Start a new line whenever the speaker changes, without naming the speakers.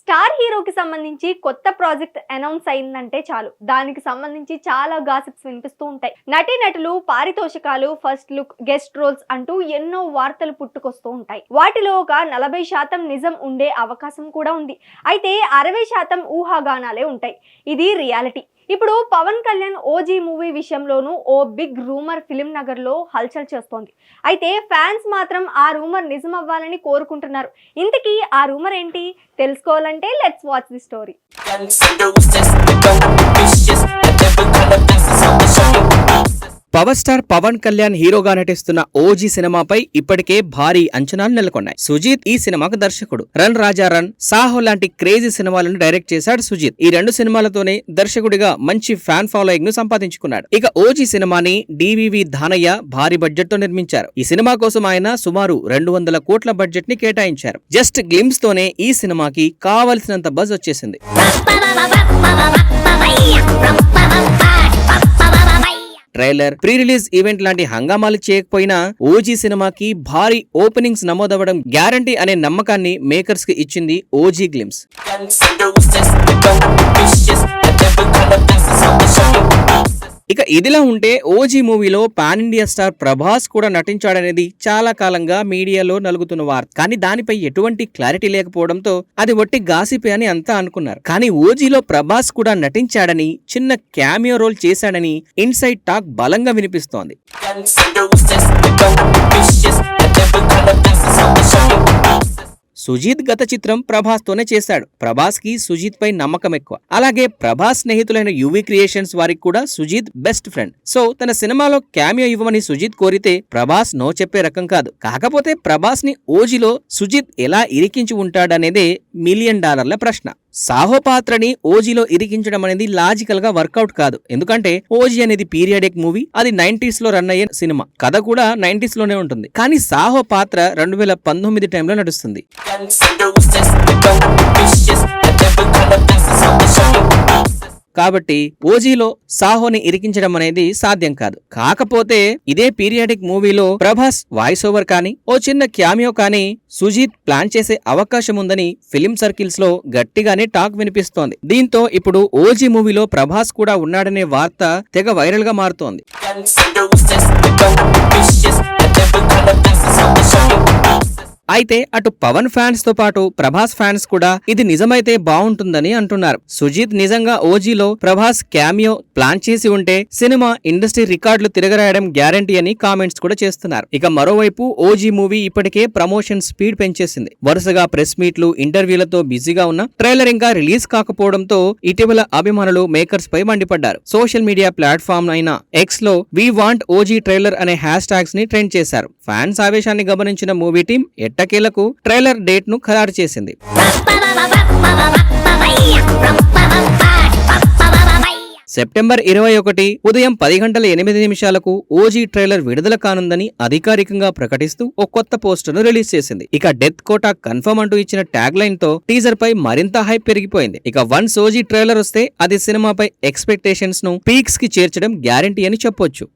Star హీరోకి సంబంధించి కొత్త ప్రాజెక్ట్ అనౌన్స్ అయిందంటే చాలు. దానికి సంబంధించి చాలా గాసిప్స్ వినిపిస్తూ ఉంటాయి. నటీనటులు పారితోషికాలు ఫస్ట్ లుక్ గెస్ట్ రోల్స్ అంటూ ఎన్నో వార్తలు పుట్టుకొస్తూ ఉంటాయి. వాటిలో ఒక నలభై శాతం నిజం ఉండే అవకాశం కూడా ఉంది. అయితే అరవై శాతం ఊహాగానాలే ఉంటాయి. ఇది రియాలిటీ. ఇప్పుడు పవన్ కళ్యాణ్ ఓజీ మూవీ విషయంలోనూ ఓ బిగ్ రూమర్ ఫిలిం నగర్లో హల్చల్ చేస్తోంది. అయితే ఫ్యాన్స్ మాత్రం ఆ రూమర్ నిజమవ్వాలని కోరుకుంటున్నారు. ఇంతకీ ఆ రూమర్ ఏంటి? తెలుసుకోవాలంటే let's watch the story
power star Pawan Kalyan హీరోగా నటిస్తున్న ఓజీ సినిమాపై ఇప్పటికే భారీ అంచనాలు నెలకొన్నాయి. సుజీత్ ఈ సినిమాకు దర్శకుడు. రన్ రాజా రన్ సాహో లాంటి క్రేజీ సినిమాలను డైరెక్ట్ చేశాడు సుజీత్. ఈ రెండు సినిమాలతోనే దర్శకుడిగా మంచి ఫ్యాన్ ఫాలోయింగ్ను సంపాదించుకున్నాడు. ఇక ఓజీ సినిమాని డివివి ధానయ్య భారీ బడ్జెట్తో నిర్మించారు. ఈ సినిమా కోసం ఆయన సుమారు రెండు వందల కోట్ల బడ్జెట్ని కేటాయించారు. జస్ట్ గ్లిమ్స్ తోనే ఈ సినిమాకి కావలసినంత బజ్ వచ్చేసింది. ట్రైలర్. ప్రీ రిలీజ్ ఈవెంట్ లాంటి హంగామాలు చేయకపోయినా ఓజీ సినిమాకి భారీ ఓపెనింగ్స్ నమోదవ్వడం గ్యారంటీ అనే నమ్మకాన్ని మేకర్స్కి ఇచ్చింది ఓజీ గ్లిమ్స్. ఇక ఇదిలా ఉంటే ఓజీ మూవీలో పాన్ ఇండియా స్టార్ ప్రభాస్ కూడా నటించాడనేది చాలా కాలంగా మీడియాలో నలుగుతున్న వార్త. కానీ దానిపై ఎటువంటి క్లారిటీ లేకపోవడంతో అది ఒట్టి గాసిపే అని అంతా అనుకున్నారు. కానీ ఓజీలో ప్రభాస్ కూడా నటించాడని చిన్న క్యామియో రోల్ చేశాడని ఇన్సైడ్ టాక్ బలంగా వినిపిస్తోంది. సుజీత్ గత చిత్రం ప్రభాస్ తోనే చేశాడు. ప్రభాస్కి సుజీత్ పై నమ్మకం ఎక్కువ. అలాగే ప్రభాస్ స్నేహితులైన యువి క్రియేషన్స్ వారికి కూడా సుజీత్ బెస్ట్ ఫ్రెండ్. సో తన సినిమాలో క్యామియో ఇవ్వమని సుజీత్ కోరితే ప్రభాస్ నో చెప్పే రకం కాదు. కాకపోతే ప్రభాస్ని ఓజీలో సుజీత్ ఎలా ఇరికించి ఉంటాడనేదే మిలియన్ డాలర్ల ప్రశ్న. సాహో పాత్రని ఓజీలో ఇరికించడం అనేది లాజికల్గా వర్కౌట్ కాదు. ఎందుకంటే ఓజీ అనేది పీరియాడిక్ మూవీ అది నైన్టీస్లో రన్ అయ్యే సినిమా. కథ కూడా నైన్టీస్లోనే ఉంటుంది. కానీ సాహో పాత్ర రెండు వేల పంతొమ్మిది టైంలో నడుస్తుంది. కాబట్టి ఓజీలో సాహోని ఇరికించడం అనేది సాధ్యం కాదు. కాకపోతే ఇదే పీరియాడిక్ మూవీలో ప్రభాస్ వాయిస్ ఓవర్ కానీ ఓ చిన్న క్యామియో కానీ సుజీత్ ప్లాన్ చేసే అవకాశం ఉందని ఫిలిం సర్కిల్స్లో గట్టిగానే టాక్ వినిపిస్తోంది. దీంతో ఇప్పుడు ఓజీ మూవీలో ప్రభాస్ కూడా ఉన్నాడనే వార్త తెగ వైరల్గా మారుతోంది అయితే అటు పవన్ ఫ్యాన్స్తో పాటు ప్రభాస్ ఫ్యాన్స్ కూడా ఇది నిజమైతే బాగుంటుందని అంటున్నారు. సుజీత్ నిజంగా ఓజీలో ప్రభాస్ క్యామియో ప్లాన్ చేసి ఉంటే సినిమా ఇండస్ట్రీ రికార్డులు తిరగరాయడం గ్యారంటీ అని కామెంట్స్ కూడా చేస్తున్నారు. ఇక మరోవైపు ఓజీ మూవీ ఇప్పటికే ప్రమోషన్ స్పీడ్ పెంచేసింది. వరుసగా ప్రెస్ మీట్లు ఇంటర్వ్యూలతో బిజీగా ఉన్న ట్రైలర్ ఇంకా రిలీజ్ కాకపోవడంతో ఇటీవల అభిమానులు మేకర్స్ పై మండిపడ్డారు. సోషల్ మీడియా ప్లాట్ఫామ్ అయిన ఎక్స్లో వి వాంట్ ఓజీ ట్రైలర్ అనే హ్యాష్ ట్యాగ్స్ని ట్రెండ్ చేశారు. ఫ్యాన్స్ ఆవేశాన్ని గమనించిన మూవీ టీం ఎట్టకేలకు ట్రైలర్ డేట్ను ఖరారు చేసింది. సెప్టెంబర్ ఇరవై ఒకటి ఉదయం పది గంటల ఎనిమిది నిమిషాలకు ఓజీ ట్రైలర్ విడుదల కానుందని అధికారికంగా ప్రకటిస్తూ ఓ కొత్త పోస్టును రిలీజ్ చేసింది. ఇక డెత్ కోటా కన్ఫర్మ్ అంటూ ఇచ్చిన ట్యాగ్ లైన్తో టీజర్ పై మరింత హైప్ పెరిగిపోయింది. ఇక వన్స్ ఓజీ ట్రైలర్ వస్తే అది సినిమాపై ఎక్స్పెక్టేషన్స్ను పీక్స్కి చేర్చడం గ్యారంటీ అని చెప్పొచ్చు.